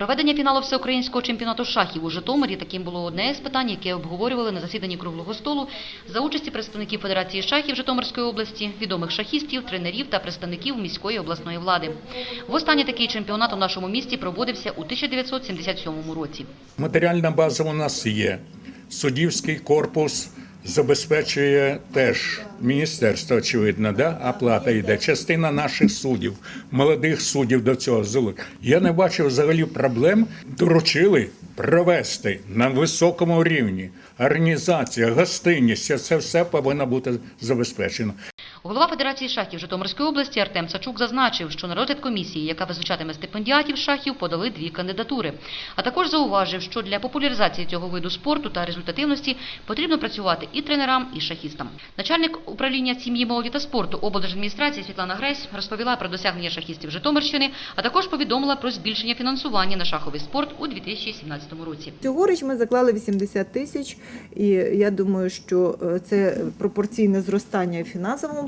Проведення фіналу всеукраїнського чемпіонату шахів у Житомирі таким було одне з питань, яке обговорювали на засіданні круглого столу за участі представників Федерації шахів Житомирської області, відомих шахістів, тренерів та представників міської обласної влади. Востаннє такий чемпіонат у нашому місті проводився у 1977 році. Матеріальна база у нас є. Суддівський корпус забезпечує теж міністерство, очевидно, да? а плата йде. Частина наших суддів, молодих суддів до цього зали. Я не бачив взагалі проблем. Доручили провести на високому рівні. Організація, гостинність, це все повинно бути забезпечено. Голова Федерації шахів Житомирської області Артем Сачук зазначив, що на розгляд комісії, яка визначатиме стипендіатів шахів, подали дві кандидатури. А також зауважив, що для популяризації цього виду спорту та результативності потрібно працювати і тренерам, і шахістам. Начальник управління сім'ї, молоді та спорту облдержадміністрації Світлана Гресь розповіла про досягнення шахістів Житомирщини, а також повідомила про збільшення фінансування на шаховий спорт у 2017 році. Цьогоріч ми заклали 80 тисяч, і я думаю, що е, це пропорційне зростання в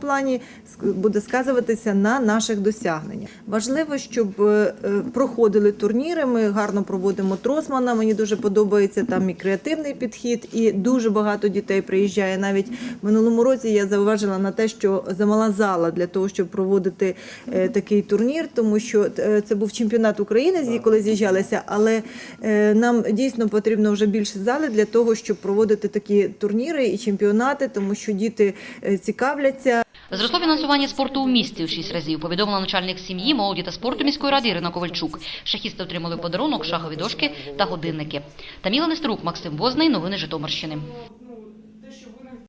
плані буде сказуватися на наших досягненнях. Важливо, щоб е, е, проходили турніри. Ми гарно проводимо Тросмана. Мені дуже подобається там і креативний підхід, і дуже багато дітей приїжджає. Навіть в минулому році я зауважила на те, що замала зала для того, щоб проводити е, такий турнір, тому що це був чемпіонат України, коли з'їжджалися, але нам дійсно потрібно вже більше зали для того, щоб проводити такі турніри і чемпіонати, тому що діти цікавляться. Зросло фінансування спорту у місті у шість разів, повідомила начальник сім'ї, молоді та спорту міської ради Ірина Ковальчук. Шахісти отримали подарунок шахові дошки та годинники. Таміла Неструк, Максим Возний. Новини Житомирщини.